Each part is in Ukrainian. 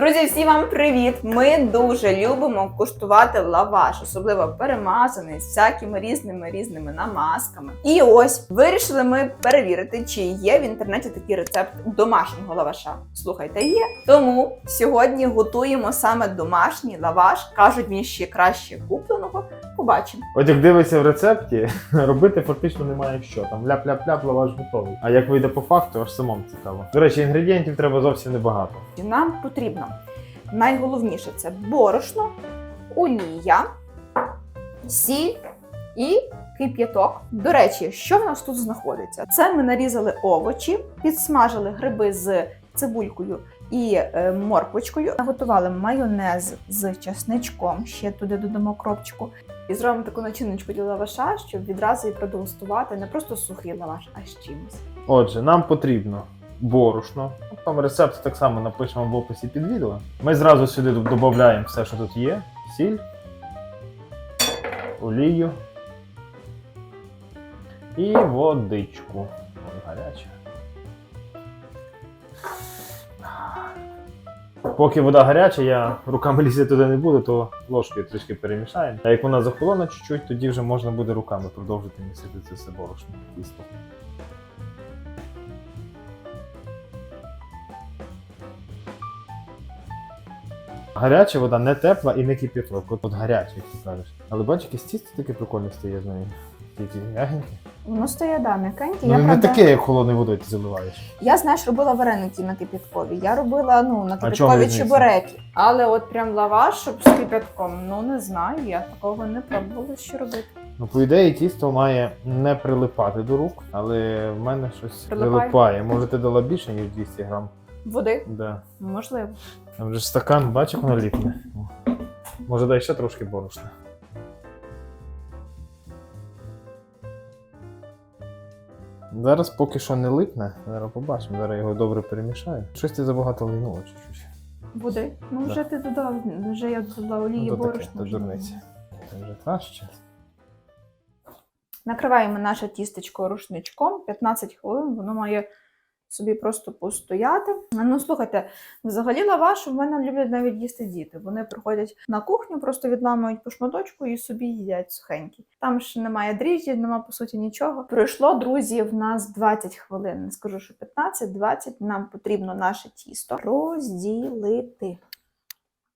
Друзі, всі вам привіт! Ми дуже любимо куштувати лаваш, особливо перемазаний з всякими різними різними намазками. І ось вирішили ми перевірити, чи є в інтернеті такий рецепт домашнього лаваша. Слухайте, є. Тому сьогодні готуємо саме домашній лаваш. кажуть мені ще краще купленого. Побачимо. От як дивишся в рецепті, робити фактично немає що. Там ляп-ляп-ляп, лаваш готовий. А як вийде по факту, аж самому цікаво. До речі, інгредієнтів треба зовсім небагато. І Нам потрібно найголовніше це борошно, олія, сіль і кип'яток. До речі, що в нас тут знаходиться? Це ми нарізали овочі, підсмажили гриби з цибулькою і е, морквочкою. Наготували майонез з часничком, ще туди додамо кропчику. І зробимо таку начиночку для лаваша, щоб відразу і продегустувати не просто сухий лаваш, а з чимось. Отже, нам потрібно борошно. Там рецепт так само напишемо в описі під відео. Ми зразу сюди додаємо все, що тут є: сіль, олію і водичку. Ой, гаряча. Поки вода гаряча, я руками лізти туди не буду, то ложкою трішки перемішаємо. А як вона захолоне чуть-чуть, тоді вже можна буде руками продовжити місити це все борошно. Гаряча вода не тепла і не кип'яток. От, от гаряча, як ти кажеш. Але бач, якесь тісто таке прикольне стає з нею. Тільки м'ягеньке. Воно стає да, м'якеньке. Ну, я, не правда, таке, як холодною водою ти заливаєш. Я знаєш, робила вареники на кип'яткові. Я робила ну на чому кип'яткові різниця? чебуреки. Але от прям лаваш, щоб з кип'ятком, ну не знаю, я такого не пробувала ще робити. Ну, по ідеї, тісто має не прилипати до рук, але в мене щось Прилипає? прилипає. Може, ти дала більше, ніж 200 грам. Води, Да. можливо. Там же стакан, бачиш, як воно ліпне. Може, дай ще трошки борошна. Зараз поки що не липне, зараз побачимо, зараз його добре перемішаю. Щось ти забагато лайнуло чуть-чуть. Води. Ну Да. вже ти додав, вже я додала олії Ну, то таке, борошно. то вже дурниці. Це вже краще. Накриваємо наше тістечко рушничком 15 хвилин, воно має собі просто постояти. Ну, слухайте, взагалі лаваш в мене люблять навіть їсти діти. Вони приходять на кухню, просто відламують по шматочку і собі їдять сухенькі. Там ж немає дріжджі, немає по суті нічого. Пройшло, друзі, в нас 20 хвилин. Не скажу, що 15-20. Нам потрібно наше тісто розділити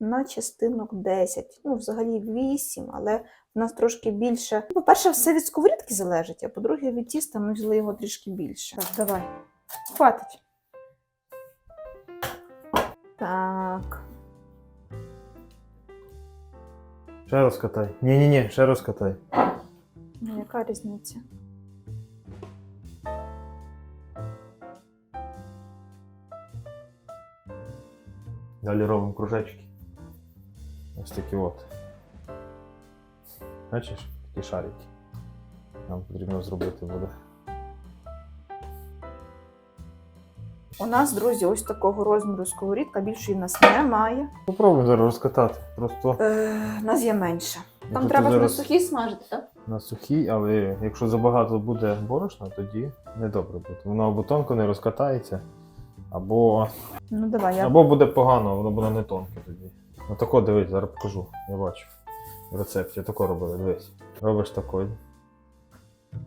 на частинок 10. Ну, взагалі 8, але у нас трошки більше. По-перше, все від сковорідки залежить, а по-друге, від тіста ми взяли його трішки більше. Так, давай. Хватить. Так. Ще розкатай. Ні-ні-ні, ще розкатай. Ну, яка різниця? Далі робимо кружечки. Ось такі от. Бачиш, такі шарики. Нам потрібно зробити буде. У нас, друзі, ось такого розміру сковорідка, більше в нас немає. Попробуємо зараз розкатати. Просто Е, у нас є менше. Там треба на зараз сухій смажити, так? на сухій, але якщо забагато буде борошна, тоді не добре буде. Воно або тонко не розкатається, або, Ну давай, я. або буде погано, воно буде не тонке тоді. Ну тако дивись, зараз покажу. Я бачу. В рецепті тако робили, дивись. Робиш такий.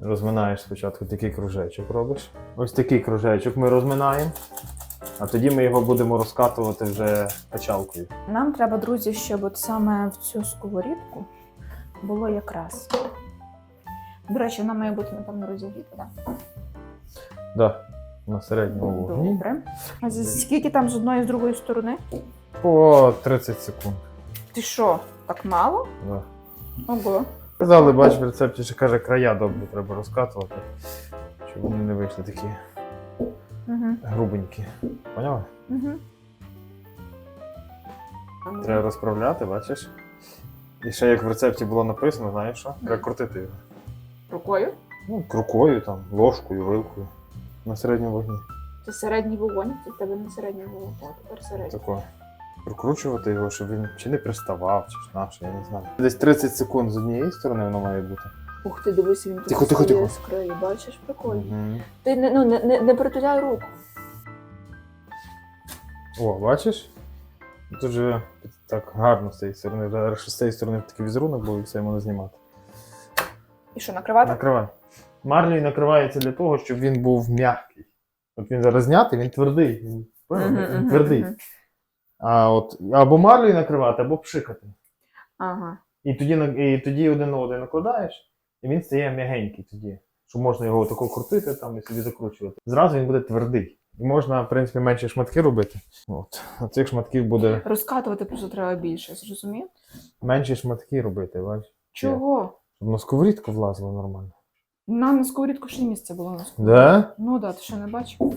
Розминаєш спочатку такий кружечок робиш. Ось такий кружечок ми розминаємо. А тоді ми його будемо розкатувати вже качалкою. Нам треба, друзі, щоб от саме в цю сковорідку було якраз. До речі, вона має бути, напевно, розігріта, так? Да, на середньому вогні. Добре. А скільки там з одної і з другої сторони? По 30 секунд. Ти що, так мало? Да. Ого. Казали, бач, в рецепті ще каже, края добре треба розкатувати, щоб вони не вийшли такі Угу. грубенькі. Поняла? Угу. Треба розправляти, бачиш? І ще як в рецепті було написано, знаєш що? Треба крутити його. Рукою? Ну, рукою, там, ложкою, вилкою. На середньому вогні. Це середній вогонь, це в тебе не середній вогонь, а тепер середній. Тако. Прокручувати його, щоб він чи не приставав, чи ж наше, я не знаю. Десь 30 секунд з однієї сторони воно має бути. Ух ти, дивись, він тут Тихо, тихо, тихо. з краю, бачиш, прикольно. Угу. Ти не, ну, не, не, не притуляй руку. О, бачиш? Тут же так гарно з цієї сторони. Зараз з цієї сторони такий візерунок був і все можна знімати. І що, накривати? Накривай. Марлій накривається для того, щоб він був м'який. От він зараз знятий, він твердий. Він? Мгм, він мгм, твердий. мгм. А от або марлею накривати, або пшикати. Ага. І тоді, і тоді один на один накладаєш, і він стає м'ягенький тоді. Що можна його тако крутити там і собі закручувати. Зразу він буде твердий. І можна, в принципі, менші шматки робити. От. А цих шматків буде Розкатувати просто треба більше, зрозумів? менші шматки робити, бачиш? Чого? Щоб на сковорідку влазило нормально. На, на сковорідку ще місце було на сковорідку. Да? Ну да, ти ще не бачив?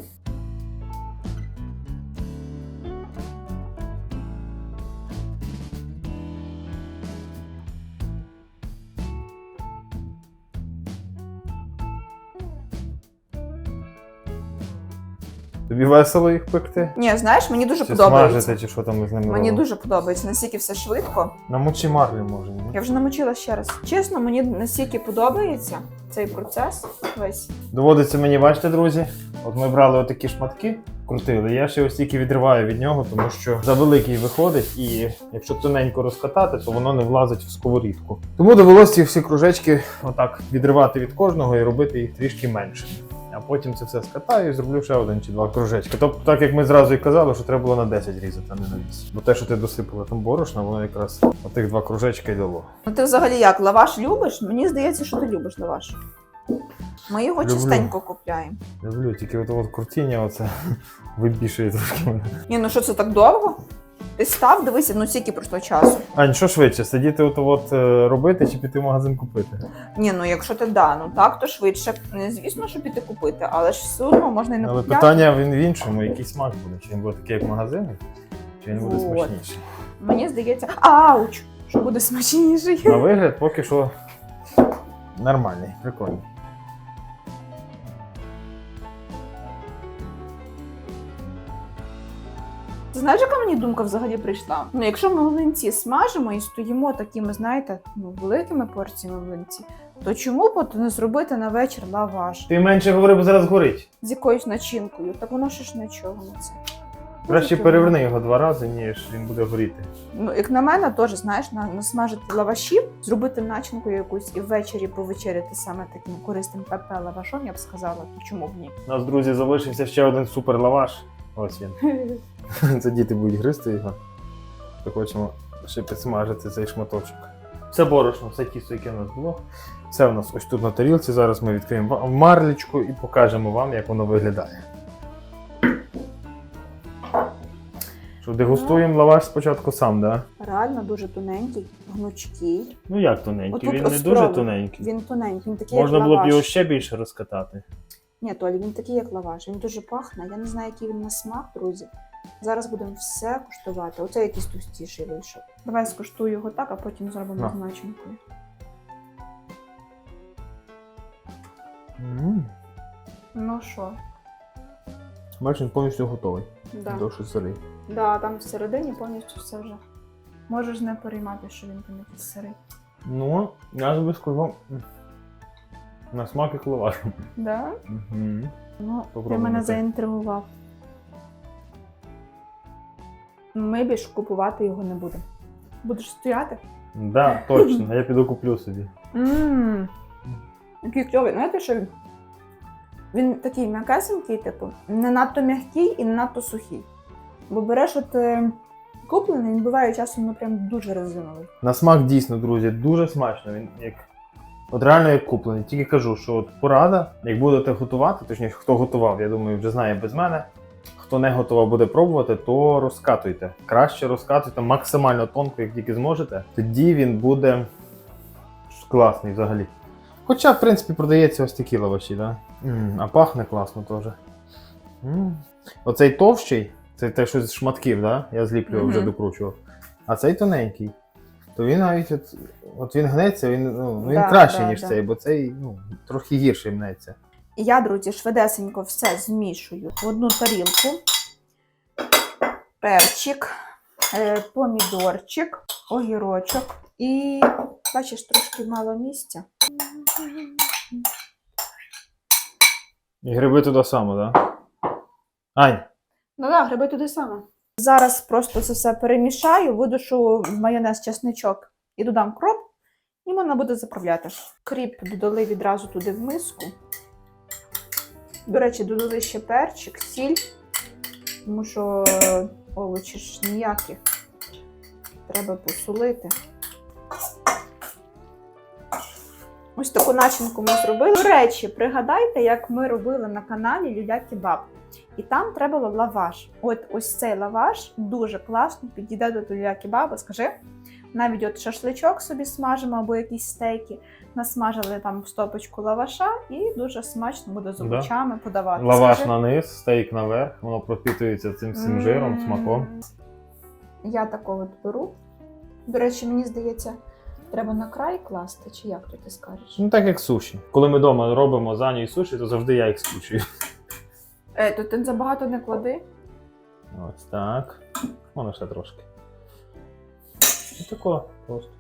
Тобі весело їх пекти? Ні, знаєш, мені дуже Чи подобається. смажити, чи що там ми з ними Мені дуже подобається, настільки все швидко. Намочи марлі може, ні? Я вже намочила ще раз. Чесно, мені настільки подобається цей процес весь. Доводиться мені, бачите, друзі. От ми брали отакі шматки, крутили. Я ще ось тільки відриваю від нього, тому що завеликий виходить, і якщо тоненько розкатати, то воно не влазить в сковорідку. Тому довелося ці всі кружечки отак відривати від кожного і робити їх трішки менше. А потім це все скатаю і зроблю ще один чи два кружечки. Тобто, так як ми зразу і казали, що треба було на 10 різати, а не на 8. Бо те, що ти досипала там борошна, воно якраз отих два кружечки дало. Ну ти взагалі як, лаваш любиш? Мені здається, що ти любиш лаваш. Ми його Люблю. частенько купляємо. Люблю, тільки от, от крутіння оце вибішує трошки мене. Ні, ну що це так довго? Ти став, дивися, ну скільки пройшло часу. Ань, що швидше, сидіти от, от е, робити чи піти в магазин купити? Ні, ну якщо ти да, ну так, то швидше. Не звісно, що піти купити, але ж все одно можна і не Але питання він в іншому, який смак буде? Чи він буде такий, як в магазині, чи він буде Вот. смачніший? Мені здається, ауч! Що буде смачніший. На вигляд поки що нормальний, прикольний. Знаєш, яка мені думка взагалі прийшла? Ну, якщо ми млинці смажимо і стоїмо такими, знаєте, ну, великими порціями млинці, то чому б не зробити на вечір лаваш Ти менше говори, бо зараз горить. з якоюсь начинкою? Так воно ще ж нічого на це. Краще Нічого. переверни його два рази, ніж він буде горіти. Ну, як на мене, теж знаєш, на, насмажити лавашів, зробити начинку якусь і ввечері повечеряти саме таким корисним ПП лавашом, я б сказала, чому б ні? У нас, друзі, залишився ще один супер лаваш. Ось він. Це діти будуть гристи його. То хочемо ще підсмажити цей шматочок. Все борошно, все тісто, яке у нас було. Все у нас ось тут на тарілці. Зараз ми відкриємо марлечку і покажемо вам, як воно виглядає. Що, дегустуємо лаваш спочатку сам, так? Да? Реально дуже тоненький, гнучкий. Ну як тоненький? Отут він не ось дуже тоненький. Він тоненький, він такий, Можна як було б його ще більше розкатати. Ні, Толі, він такий, як лаваш. Він дуже пахне. Я не знаю, який він на смак, друзі. Зараз будемо все куштувати. Оце якийсь товстіший вийшов. Давай скуштую його так, а потім зробимо з начинкою. Ну що? Бачиш, він повністю готовий. Да. Довше сирий. Да, там всередині повністю все вже. Можеш не переймати, що він там якийсь сирий. Ну, я тобі скажу. На смак як лаваш. Да? Угу. Ну, ти Попробуємо мене так. заінтригував. Ми більш купувати його не будемо. Будеш стояти? Да, точно, я піду куплю собі. Ммм. Який кльовий. Знаєте, що він? Він такий м'якесенький, типу, не надто м'який і не надто сухий. Бо береш от е, куплений, він буває часом ну, прям дуже резиновий. На смак дійсно, друзі, дуже смачно. Він як. От реально як куплений. Тільки кажу, що от порада, як будете готувати, точніше, хто готував, я думаю, вже знає без мене. Хто не готував буде пробувати, то розкатуйте. Краще розкатуйте максимально тонко, як тільки зможете. Тоді він буде класний взагалі. Хоча, в принципі, продається ось такі лаваші, да? М, а пахне класно теж. М. Оцей товщий, це те, що з шматків, да? я зліплював, вже докручував. А цей тоненький. То він навіть от, от він гнеться, він, ну, він Да, кращий, да, ніж да. цей, бо цей ну, трохи гірший мнеться. І я, друзі, швидесенько все змішую в одну тарілку. Перчик, е, помідорчик, огірочок. І бачиш, трошки мало місця. І гриби туди само, так? Да? Ань, Ну так, гриби туди саме. Зараз просто це все перемішаю, видушу майонез чесничок і додам кроп, і можна буде заправляти. Кріп додали відразу туди в миску. До речі, додали ще перчик, сіль, тому що е, овочі ж ніякі. Треба посолити. Ось таку начинку ми зробили. До речі, пригадайте, як ми робили на каналі Люля Кебаб. І там треба було лаваш. От ось цей лаваш дуже класно підійде до люля кебаба. Скажи, навіть от шашличок собі смажимо або якісь стейки. Насмажили там стопочку лаваша і дуже смачно буде з Да. подавати. Лаваш Скажи. на низ, стейк наверх, воно пропитується цим всім жиром, смаком. Я такого беру. До речі, мені здається, треба на край класти, чи як то ти скажеш? Ну так як суші. Коли ми вдома робимо за і суші, то завжди я їх скручую. Е, то ти забагато не клади. Ось так. Воно ще трошки. І тако просто.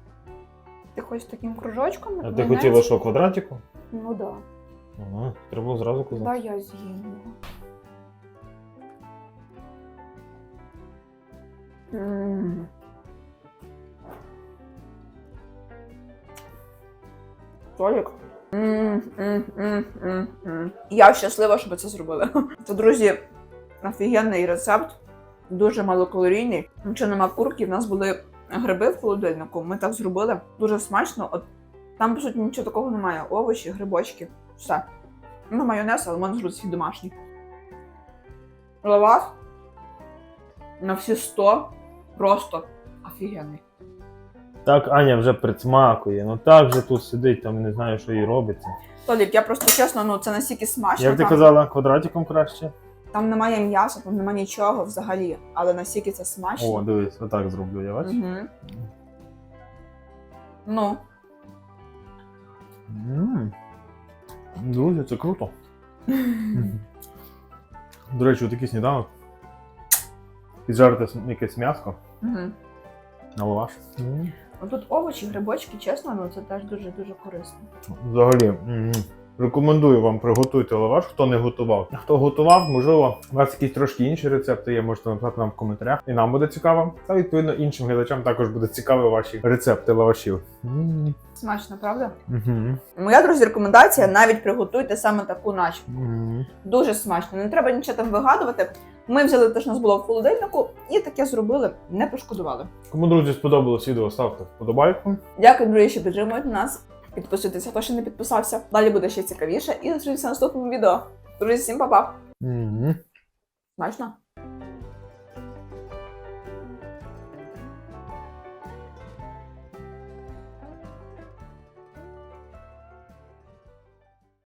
Ти хочеш таким кружочком? А ти хотіла що, квадратику? Ну да. Ага, треба було зразу казати. Да, я з'їм його. М. Толік. Я щаслива, що ви це зробили. Це, друзі, офігенний рецепт, дуже малокалорійний. Нічого нема курки, в нас були гриби в холодильнику. Ми так зробили. Дуже смачно. От там, по суті, нічого такого немає. Овочі, грибочки, все. Ну, майонез, але можна зробити свій домашній. Лаваш на всі 100 просто офігенний. Так Аня вже присмакує. Ну так же тут сидить, там не знаю, що їй робиться. Толік, я просто чесно, ну це настільки смачно. Як ти там, казала, квадратиком краще? там немає м'яса, там немає нічого взагалі, але настільки це смачно. О, дивись, отак зроблю, я бачиш? Угу. Ну, М. Друзі, це круто. До речі, отакий сніданок. Піджарити якесь м'ясо угу. на лаваш. Тут овочі, грибочки, чесно, ну це теж дуже дуже корисно. Взагалі, рекомендую вам приготуйте лаваш, хто не готував. Хто готував, можливо, у вас якісь трошки інші рецепти є, можете написати нам в коментарях. І нам буде цікаво. Та відповідно іншим глядачам також буде цікаво ваші рецепти лавашів. Смачно, правда? мгм, Моя друзі, рекомендація: навіть приготуйте саме таку начинку. м. Дуже смачно, не треба нічого там вигадувати. Ми взяли те, що нас було в холодильнику, і таке зробили, не пошкодували. Кому друзі сподобалось відео, ставте вподобайку. Дякую, друзі, що підтримують нас. Підписуйтесь, хто ще не підписався. Далі буде ще цікавіше. І зустрінемося в наступному відео. Друзі, всім па-па! Смачно!